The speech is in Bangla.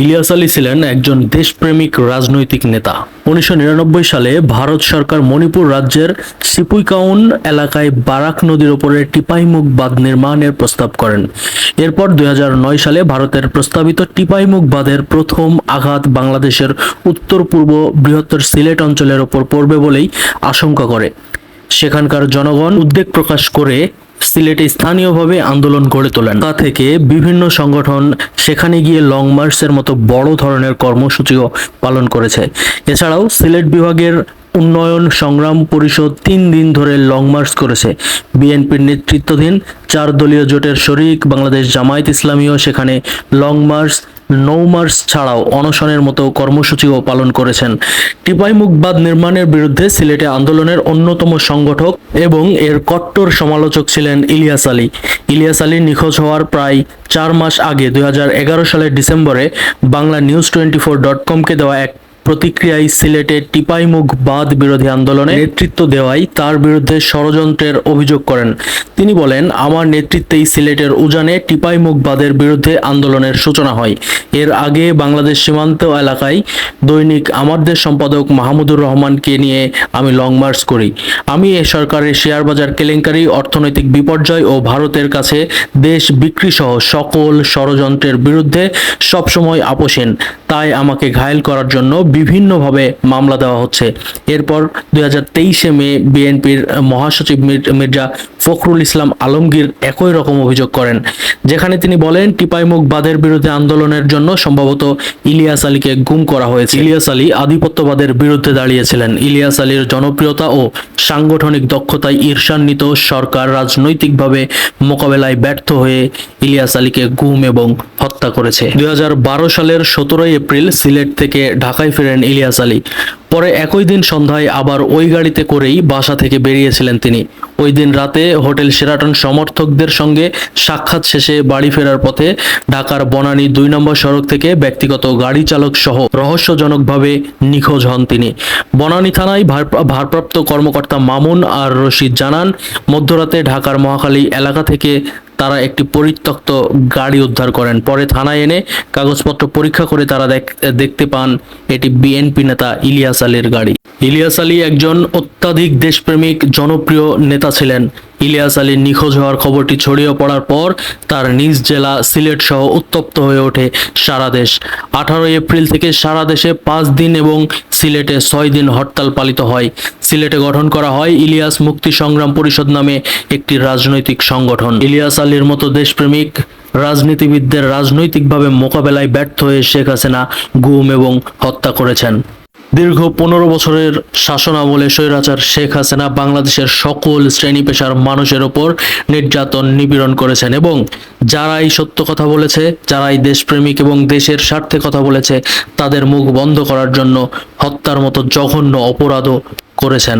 ইলিয়াস আলী ছিলেন একজন দেশপ্রেমিক রাজনৈতিক নেতা। উনিশশো নিরানব্বই সালে ভারত সরকার মণিপুর রাজ্যের সিপুইকাউন এলাকায় বারাক নদীর ওপরে টিপাইমুখ বাঁধ নির্মাণের প্রস্তাব করেন। এরপর দুই হাজার নয় সালে ভারতের প্রস্তাবিত টিপাইমুখ বাঁধের প্রথম আঘাত বাংলাদেশের উত্তর পূর্ব বৃহত্তর সিলেট অঞ্চলের ওপর পড়বে বলেই আশঙ্কা করে। সেখানকার জনগণ উদ্বেগ প্রকাশ করে সিলেটে স্থানীয়ভাবে আন্দোলন গড়ে তোলেন। তা থেকে বিভিন্ন সংগঠন সেখানে গিয়ে লং মার্চের মতো বড় ধরনের কর্মসূচিও পালন করেছে। এছাড়াও সিলেট বিভাগের উন্নয়ন সংগ্রাম পরিষদ তিন দিন ধরে লং মার্চ করেছে। বিএনপির নেতৃত্বাধীন চার দলীয় জোটের শরিক বাংলাদেশ জামায়াত ইসলামীও সেখানে লং মার্চ নৌ মার্চ ছাড়াও অনশনের মতো কর্মসূচিও পালন করেছেন। টিপাইমুখ বাঁধ নির্মাণের বিরুদ্ধে সিলেটে আন্দোলনের অন্যতম সংগঠক এবং এর কট্টর সমালোচক ছিলেন ইলিয়াস আলী। ইলিয়াস আলী নিখোঁজ হওয়ার প্রায় চার মাস আগে দুই হাজার এগারো সালের ডিসেম্বরে Bangla news twenty four dot কমকে দেওয়া এক প্রতিক্রিয়ায় সিলেটে টিপাইমুখ বাঁধ বিরোধী আন্দোলনে নেতৃত্ব দেওয়ায় তার বিরুদ্ধে ষড়যন্ত্রের অভিযোগ করেন। তিনি বলেন, আমার নেতৃত্বেই সিলেটের উজানে টিপাইমুখ বাঁধের বিরুদ্ধে আন্দোলনের সূচনা হয়। এর আগে বাংলাদেশ সীমান্ত এলাকায় দৈনিক আমার দেশ সম্পাদক মাহমুদুর রহমানকে নিয়ে আমি লং মার্চ করি। আমি এ সরকারের শেয়ার বাজার কেলেঙ্কারি, অর্থনৈতিক বিপর্যয় ও ভারতের কাছে দেশ বিক্রি সহ সকল ষড়যন্ত্রের বিরুদ্ধে সবসময় আপোষেন তাই আমাকে ঘায়েল করার জন্য বিভিন্নভাবে মামলা দেওয়া হচ্ছে। এরপর দুই হাজার তেইশে মে বিএনপির মহাসচিব মির- মির্জা ফখরুল ইসলাম আলমগীর একই রকম অভিযোগ করেন যেখানে তিনি বলেন টিপাইমুখ বাদের বিরুদ্ধে আন্দোলনের জন্য সম্ভবত ইলিয়াস আলীকে গুম করা হয়েছে। ইলিয়াস আলী আধিপত্যবাদের বিরুদ্ধে দাঁড়িয়েছিলেন। ইলিয়াস আলীর জনপ্রিয়তা ও সাংগঠনিক দক্ষতায় ঈর্ষান্বিত সরকার রাজনৈতিকভাবে মোকাবেলায় ব্যর্থ হয়ে ইলিয়াস আলীকে গুম এবং হত্যা করেছে। দুই হাজার বারো সালের সতেরোই এপ্রিল সিলেট থেকে ঢাকায় ফেরেন ইলিয়াস আলী। পরে একই দিন সন্ধ্যায় আবার ওই গাড়িতে করেই বাসা থেকে বেরিয়েছিলেন তিনি। ওই দিন রাতে হোটেল সেরাটন সমর্থকদের সঙ্গে সাক্ষাৎ শেষে বাড়ি ফেরার পথে ঢাকার বনানী দুই নম্বর সড়ক থেকে ব্যক্তিগত গাড়ি চালক সহ রহস্যজনকভাবে নিখোঁজ হন তিনি। বনানী থানায় ভারপ্রাপ্ত কর্মকর্তা মামুন আর রশিদ জানান, মধ্যরাতে ঢাকার মহাখালী এলাকা থেকে তারা একটি পরিত্যক্ত গাড়ি উদ্ধার করেন। পরে থানায় এনে কাগজপত্র পরীক্ষা করে তারা দেখ- দেখতে পান এটি বিএনপি নেতা ইলিয়াস আলীর গাড়ি। ইলিয়াস আলী একজন অত্যাধিক দেশপ্রেমিক, জনপ্রিয় নেতা ছিলেন। ইলিয়াস আলীর নিখোঁজ হওয়ার খবরটি ছড়িয়ে পড়ার পর তার নিজ জেলা সিলেট সহ উত্তপ্ত হয়ে ওঠে সারা দেশ। আঠারোই এপ্রিল থেকে সারা দেশে পাঁচ দিন এবং সিলেটে ছয় দিন হরতাল পালিত হয়। সিলেটে গঠন করা হয় ইলিয়াস মুক্তি সংগ্রাম পরিষদ নামে একটি রাজনৈতিক সংগঠন। ইলিয়াস আলীর মতো দেশপ্রেমিক রাজনীতিবিদদের রাজনৈতিকভাবে মোকাবেলায় ব্যর্থ হয়ে শেখ হাসিনা গুম এবং হত্যা করেছেন। দীর্ঘ পনেরো বছরের শাসন আমলে স্বৈরাচার শেখ হাসিনা বাংলাদেশের সকল শ্রেণি পেশার মানুষের ওপর নির্যাতন নিপীড়ন করেছেন এবং যারাই সত্য কথা বলেছে, যারাই দেশপ্রেমিক এবং দেশের স্বার্থে কথা বলেছে, তাদের মুখ বন্ধ করার জন্য হত্যার মতো জঘন্য অপরাধও করেছেন।